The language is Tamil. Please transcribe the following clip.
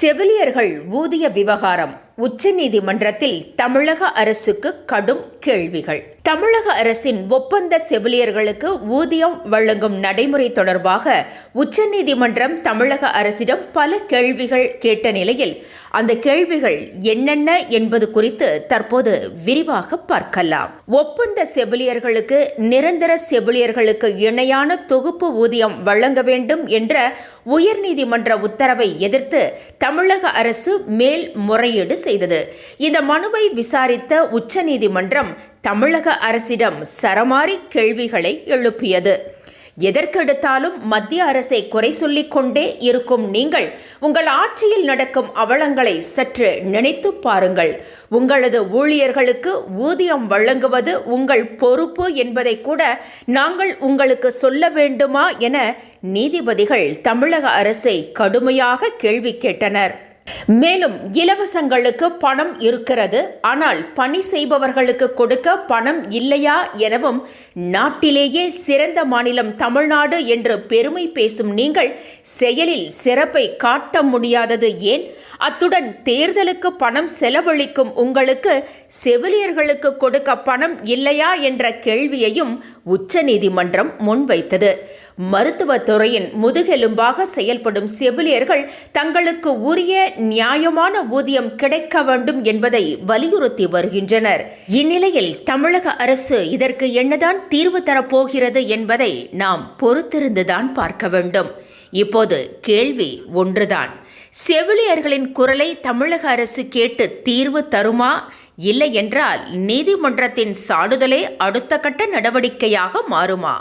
செவிலியர்கள் ஊதிய விவகாரம். உச்சநீதிமன்றத்தில் தமிழக அரசுக்கு கடும் கேள்விகள். தமிழக அரசின் ஒப்பந்த செவிலியர்களுக்கு ஊதியம் வழங்கும் நடைமுறை தொடர்பாக உச்சநீதிமன்றம் தமிழக அரசிடம் பல கேள்விகள் கேட்ட நிலையில் அந்த கேள்விகள் என்னென்ன என்பது குறித்து தற்போது விரிவாக பார்க்கலாம். ஒப்பந்த செவிலியர்களுக்கு நிரந்தர செவிலியர்களுக்கு இணையான தொகுப்பு ஊதியம் வழங்க வேண்டும் என்ற உயர்நீதிமன்ற உத்தரவை எதிர்த்து தமிழக அரசு மேல் முறையீடு செய்தது. இந்த மனுவை விசாரித்த உச்சநீதிமன்றம் தமிழக அரசிடம் சரமாரி கேள்விகளை எழுப்பியது. எதற்கெடுத்தாலும் மத்திய அரசை குறை சொல்லிக் கொண்டே இருக்கும் நீங்கள் உங்கள் ஆட்சியில் நடக்கும் அவலங்களை சற்று நினைத்து பாருங்கள். உங்களது ஊழியர்களுக்கு ஊதியம் வழங்குவது உங்கள் பொறுப்பு என்பதை கூட நாங்கள் உங்களுக்கு சொல்ல வேண்டுமா என நீதிபதிகள் தமிழக அரசை கடுமையாக கேள்வி கேட்டனர். மேலும் இலவசங்களுக்கு பணம் இருக்கிறது. ஆனால் பணி செய்பவர்களுக்கு கொடுக்க பணம் இல்லையா எனவும் நாட்டிலேயே சிறந்த மாநிலம் தமிழ்நாடு என்று பெருமை பேசும் நீங்கள் செயலில் சிறப்பை காட்ட முடியாதது ஏன்? அத்துடன் தேர்தலுக்கு பணம் செலவழிக்கும் உங்களுக்கு செவிலியர்களுக்கு கொடுக்க பணம் இல்லையா என்ற கேள்வியையும் உச்சநீதிமன்றம் முன்வைத்தது. மருத்துவத்துறையின் முதுகெலும்பாக செயல்படும் செவிலியர்கள் தங்களுக்கு உரிய நியாயமான ஊதியம் கிடைக்க வேண்டும் என்பதை வலியுறுத்தி வருகின்றனர். இந்நிலையில் தமிழக அரசு இதற்கு என்னதான் தீர்வு தரப்போகிறது என்பதை நாம் பொறுத்திருந்துதான் பார்க்க வேண்டும். இப்போது கேள்வி ஒன்றுதான். செவிலியர்களின் குரலை தமிழக அரசு கேட்டு தீர்வு தருமா? இல்லை என்றால் நீதிமன்றத்தின் சாடுதலே அடுத்த கட்ட நடவடிக்கையாக மாறுமா?